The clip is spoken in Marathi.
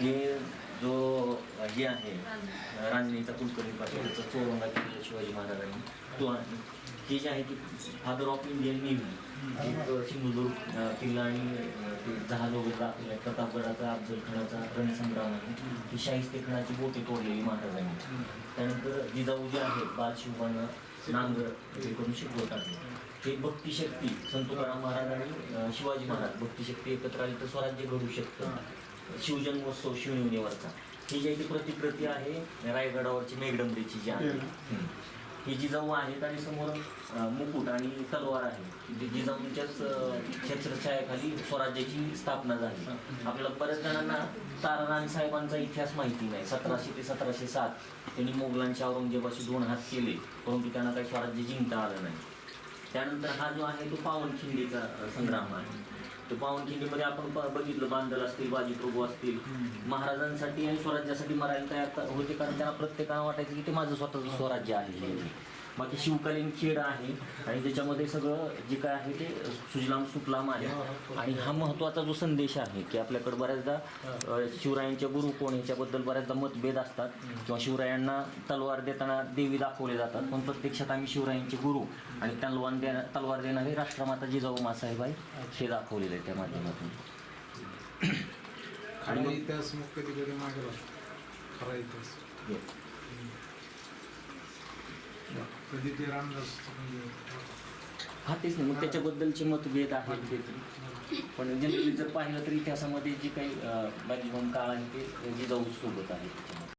हे जो हे आहे रांजणीचा कुलकर्णी पाटील त्याचा चोरंगा केलेला शिवाजी महाराजांनी तो आहे. हे जे आहे की father of Indian navy Sindhudurg किल्ला आणि जहाज वगैरे दाखवलं आहे प्रतापगडाचा अफजल खानाचा रणसंग्राम आहे ही शाहिस्ते खानाची बोटे तोडलेली महाराजांनी. त्यानंतर जिजाऊ जे आहे बालशिवबांना नांगर हे करून शिकवत आहे हे भक्तिशक्ती संत तुकाराम महाराज आणि शिवाजी महाराज भक्तिशक्ती एकत्र आली तर स्वराज्य घडू शकतं. शिवजन्मोत्सव शिवनेवरचा ही जी आहे ती प्रतिकृती आहे रायगडावरची मेघडंबरीची जी आहे. ही जिजाऊ आहेत आणि समोर मुकुट आणि तलवार आहे जी जिजाऊंच्याच अं, छत्रछायाखाली स्वराज्याची स्थापना झाली. आपल्याला बऱ्याच जणांना ताराराणी साहेबांचा इतिहास माहिती नाही. सतराशे ते सतराशे सात त्यांनी मोगलांच्या औरंगजेबाशी दोन हात केले परंतु त्यांना काही स्वराज्य जिंकता आलं नाही. त्यानंतर हा जो आहे तो पावनखिंडीचा संग्राम आहे. तो पावनखिंडीमध्ये आपण बघितलं बांदल असतील बाजीप्रभू असतील. महाराजांसाठी आणि स्वराज्यासाठी मरायला तयार होते कारण त्यांना प्रत्येकाला वाटायचं की ते माझं स्वतःचं स्वराज्य आहे. बाकी शिवकालीन खेळ आहे. आणि त्याच्यामध्ये सगळं जे काय आहे ते सुजलाम सुफलाम आहे. आणि हा महत्त्वाचा जो संदेश आहे की आपल्याकडे बऱ्याचदा शिवरायांच्या गुरु कोण ह्याच्याबद्दल बऱ्याचदा मतभेद असतात. किंवा शिवरायांना तलवार देताना देवी दाखवले जातात. पण प्रत्यक्षात आम्ही शिवरायांचे गुरु आणि तलवार देणा तलवार देणारे राष्ट्रमाता जिजाऊ मासाहेब आहे हे दाखवलेलं आहे त्या माध्यमातून. मग- इतिहास कधी कधी मागे खरा इतिहास. हे. कधी ते रामदास म्हणजे हा तेच नाही मग त्याच्याबद्दलचे मतभेद आहेत. ते पण जनरली जर पाहिलं तर इतिहासामध्ये जी काही बाजीवन काळ आहे ते जिजाऊ सोबत आहे